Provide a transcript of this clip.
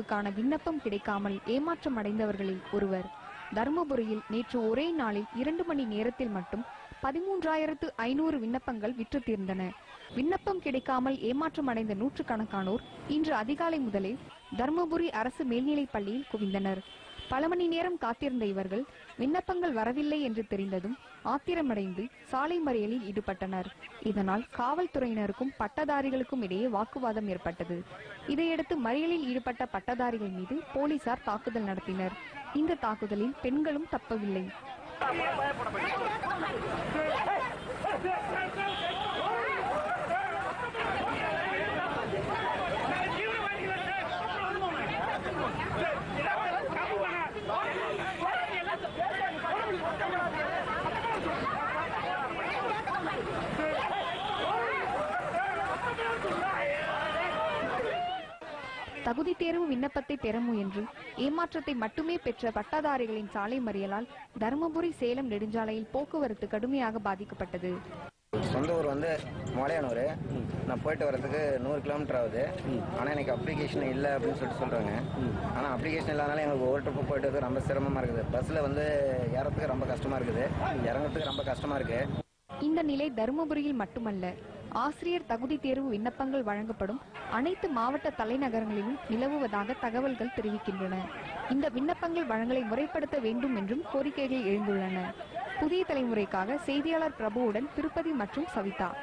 தேர்வுக்கான விண்ணப்பம் கிடைக்காமல் ஏமாற்றம் அடைந்தவர்களில் ஒருவர். தருமபுரியில் நேற்று ஒரே நாளில் இரண்டு மணி நேரத்தில் மட்டும் பதிமூன்றாயிரத்து ஐநூறு விண்ணப்பங்கள் விற்று தீர்ந்தன. விண்ணப்பம் கிடைக்காமல் ஏமாற்றம் அடைந்த நூற்றுக்கணக்கானோர் இன்று அதிகாலை முதலே தருமபுரி அரசு மேல்நிலைப் பள்ளியில் குவிந்தனர். பல மணி நேரம் காத்திருந்த இவர்கள் விண்ணப்பங்கள் வரவில்லை என்று தெரிந்ததும் ஆத்திரமடைந்து சாலை மறியலில் ஈடுபட்டனர். இதனால் காவல்துறையினருக்கும் பட்டதாரிகளுக்கும் இடையே வாக்குவாதம் ஏற்பட்டது. இதையடுத்து மறியலில் ஈடுபட்ட பட்டதாரிகள் மீது போலீசார் தாக்குதல் நடத்தினர். இந்த தாக்குதலில் பெண்களும் தப்பவில்லை. தகுதி தேர்வு விண்ணப்பத்தை பெற முயன்று. ஏமாற்றத்தை மட்டுமே பெற்ற பட்டதாரிகளின் சாலை மறியலால் தருமபுரி சேலம் நெடுஞ்சாலையில் போக்குவரத்து கடுமையாக பாதிக்கப்பட்டது. சொந்த ஊர் வந்து மலையானூர். நான் போயிட்டு வரதுக்கு நூறு கிலோமீட்டர் ஆகுது. ஆனால் எனக்கு அப்ளிகேஷன் இல்லை அப்படின்னு சொல்லிட்டு சொல்கிறாங்க ஆனால் அப்ளிகேஷன் இல்லாதனால எங்களுக்கு ஒவ்வொரு ட்ரிப்பு போயிட்டு வரது ரொம்ப சிரமமாக இருக்குது. பஸ்ஸில் வந்து ஏறத்துக்கு ரொம்ப கஷ்டமாக இருக்குது. இறங்குறதுக்கு ரொம்ப கஷ்டமாக இருக்குது இந்த நிலை தருமபுரியில் மட்டுமல்ல ஆசிரியர் தகுதி தேர்வு விண்ணப்பங்கள் வழங்கப்படும் அனைத்து மாவட்ட தலைநகரங்களிலும் நிலவுவதாக தகவல்கள் தெரிவிக்கின்றன. இந்த விண்ணப்பங்கள் வழங்கலை முறைப்படுத்த வேண்டும் என்றும் கோரிக்கைகள் எழுந்துள்ளன. புதிய தலைமுறைக்காக செய்தியாளர் பிரபுவுடன் திருப்பதி மற்றும் சவிதா.